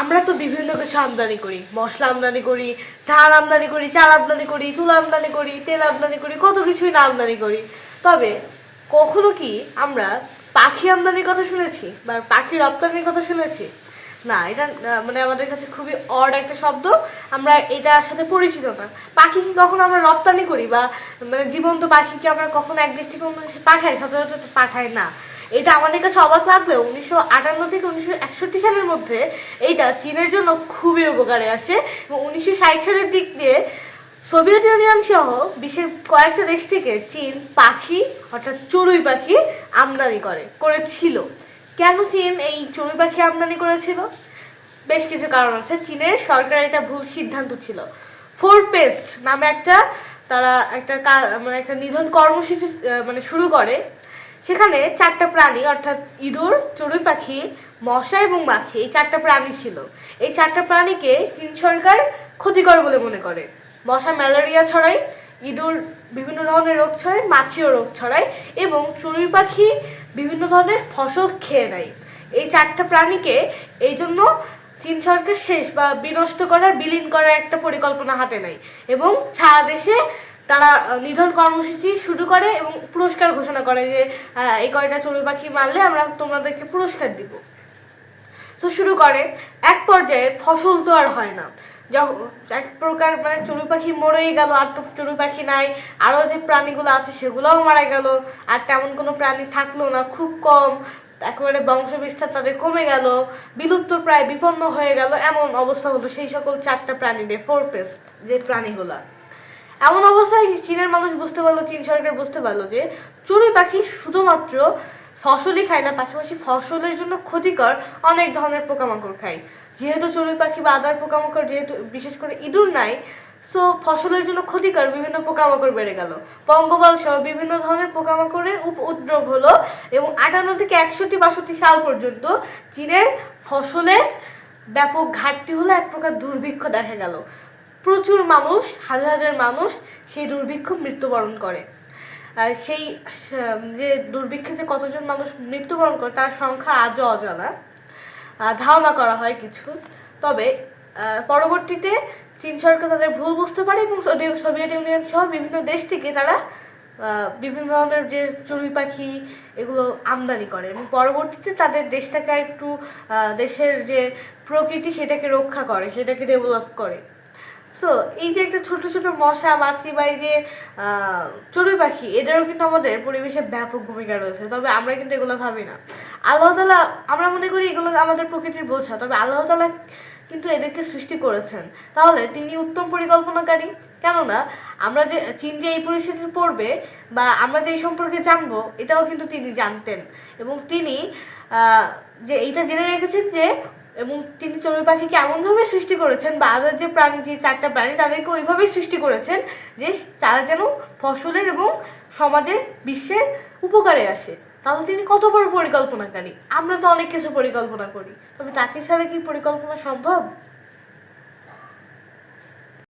আমরা তো বিভিন্ন কিছু আমদানি করি। মশলা আমদানি করি, ধান আমদানি করি, চাল আমদানি করি, তুলা আমদানি করি, তেল আমদানি করি, কত কিছুই না আমদানি করি। তবে কখনো কি আমরা পাখি আমদানির কথা শুনেছি বা পাখি রপ্তানির কথা শুনেছি? না, এটা মানে আমাদের কাছে খুবই অড একটা শব্দ। আমরা এটার সাথে পরিচিত না। পাখি কি কখনো আমরা রপ্তানি করি বা মানে জীবন্ত পাখিকে আমরা কখনো এক দেশ থেকে অন্য দেশে পাঠাই? সচরাচর পাঠাই না। এটা আমাদের কাছে অবাক লাগলেও উনিশশো আটান্ন থেকে উনিশশো একষট্টি সালের মধ্যে এইটা চীনের জন্য খুবই উপকারে আসে এবং উনিশশো ষাট সালের দিক দিয়ে সোভিয়েত ইউনিয়ন সহ বিশ্বের কয়েকটা দেশ থেকে চীন পাখি, অর্থাৎ চড়ুই পাখি আমদানি করে, করেছিল। কেন চীন এই চড়ুই পাখি আমদানি করেছিল? বেশ কিছু কারণ আছে। চীনের সরকারের একটা ভুল সিদ্ধান্ত ছিল। ফোর পেস্ট নামে একটা, তারা একটা মানে একটা নিধন কর্মসূচি মানে শুরু করে। সেখানে চারটা প্রাণী, অর্থাৎ ইঁদুর, চড়ুই পাখি, মশা এবং মাছি, এই চারটা প্রাণী ছিল। এই চারটা প্রাণীকে চীন সরকার ক্ষতিকর বলে মনে করে। মশা ম্যালেরিয়া ছড়ায়, ইঁদুর বিভিন্ন ধরনের রোগ ছড়ায়, মাছিও রোগ ছড়ায় এবং চড়ুই পাখি বিভিন্ন ধরনের ফসল খেয়ে নেয়। এই চারটা প্রাণীকে এই জন্য চীন সরকার শেষ বা বিনষ্ট করার, বিলীন করার একটা পরিকল্পনা হাতে নেয় এবং সারা দেশে তারা নিধন কর্মসূচি শুরু করে এবং পুরস্কার ঘোষণা করে যে এই কয়টা চড়ুই পাখি মারলে আমরা তোমাদেরকে পুরস্কার দিব। তো শুরু করে, এক পর্যায়ে ফসল তো আর হয় না। যখন এক প্রকার মানে চড়ুই পাখি মরেই গেল, আর তো চড়ুই পাখি নাই, আরও যে প্রাণীগুলো আছে সেগুলোও মারা গেল, আর তেমন কোনো প্রাণী থাকল না, খুব কম, একেবারে বংশ বিস্তার তাদের কমে গেল, বিলুপ্ত প্রায় বিপন্ন হয়ে গেল, এমন অবস্থা হলো সেই সকল চারটা প্রাণীদের ফোর পেস যে প্রাণীগুলা। এমন অবস্থায় চীনের মানুষ বুঝতে পারল, চীন সরকার বুঝতে পারল যে চড়ুই পাখি শুধুমাত্র ফসলই খায় না, পাশাপাশি ফসলের জন্য ক্ষতিকর অনেক ধরনের পোকামাকড় খায়। যেহেতু চড়ুই পাখি বা আদার পোকামাকড় যেহেতু বিশেষ করে ইঁদুর নাই সো ফসলের জন্য ক্ষতিকর বিভিন্ন পোকামাকড় বেড়ে গেল। পঙ্গপাল সহ বিভিন্ন ধরনের পোকামাকড়ের উপ উদ্রব হলো এবং আটান্ন থেকে একষট্টি বাষট্টি সাল পর্যন্ত চীনের ফসলের ব্যাপক ঘাটতি হলো এক প্রকার দুর্ভিক্ষ দেখা গেল। প্রচুর মানুষ, হাজার হাজার মানুষ সেই দুর্ভিক্ষ মৃত্যুবরণ করে। সেই যে দুর্ভিক্ষে যে কতজন মানুষ মৃত্যুবরণ করে তার সংখ্যা আজও অজানা। ধারণা করা হয় কিছু। তবে পরবর্তীতে চীন সরকার তাদের ভুল বুঝতে পারে এবং সোভিয়েত- ইউনিয়ন সহ বিভিন্ন দেশ থেকে তারা বিভিন্ন ধরনের যে চড়ুই পাখি এগুলো আমদানি করে এবং পরবর্তীতে তাদের দেশটাকে একটু দেশের যে প্রকৃতি সেটাকে রক্ষা করে, সেটাকে ডেভেলপ করে। সো এই যে একটা ছোট ছোট মশা, মাছি বা এই যে চড়ুই পাখি, এদেরও কিন্তু আমাদের পরিবেশে ব্যাপক ভূমিকা রয়েছে। তবে আমরা কিন্তু এগুলো ভাবি না। আল্লাহ তালা আমরা মনে করি এগুলো আমাদের প্রকৃতির বোঝা। তবে আল্লাহ তালা কিন্তু এদেরকে সৃষ্টি করেছেন। তাহলে তিনি উত্তম পরিকল্পনাকারী। কেননা, আমরা যে চীন যে এই পরিস্থিতিতে পড়বে বা আমরা যে এই সম্পর্কে জানব, এটাও কিন্তু তিনি জানতেন। এবং তিনি যে এইটা জেনে রেখেছেন যে এবং তিনি চড়ুই পাখিকে এমনভাবে সৃষ্টি করেছেন বা আদার যে প্রাণী, যে চারটা প্রাণী তাদেরকে ওইভাবেই সৃষ্টি করেছেন যে তারা যেন ফসলের এবং সমাজের বিশ্বের উপকারে আসে। তাহলে তিনি কত বড় পরিকল্পনাকারী? আমরা তো অনেক কিছু পরিকল্পনা করি। তবে তাকে ছাড়া কি পরিকল্পনা সম্ভব?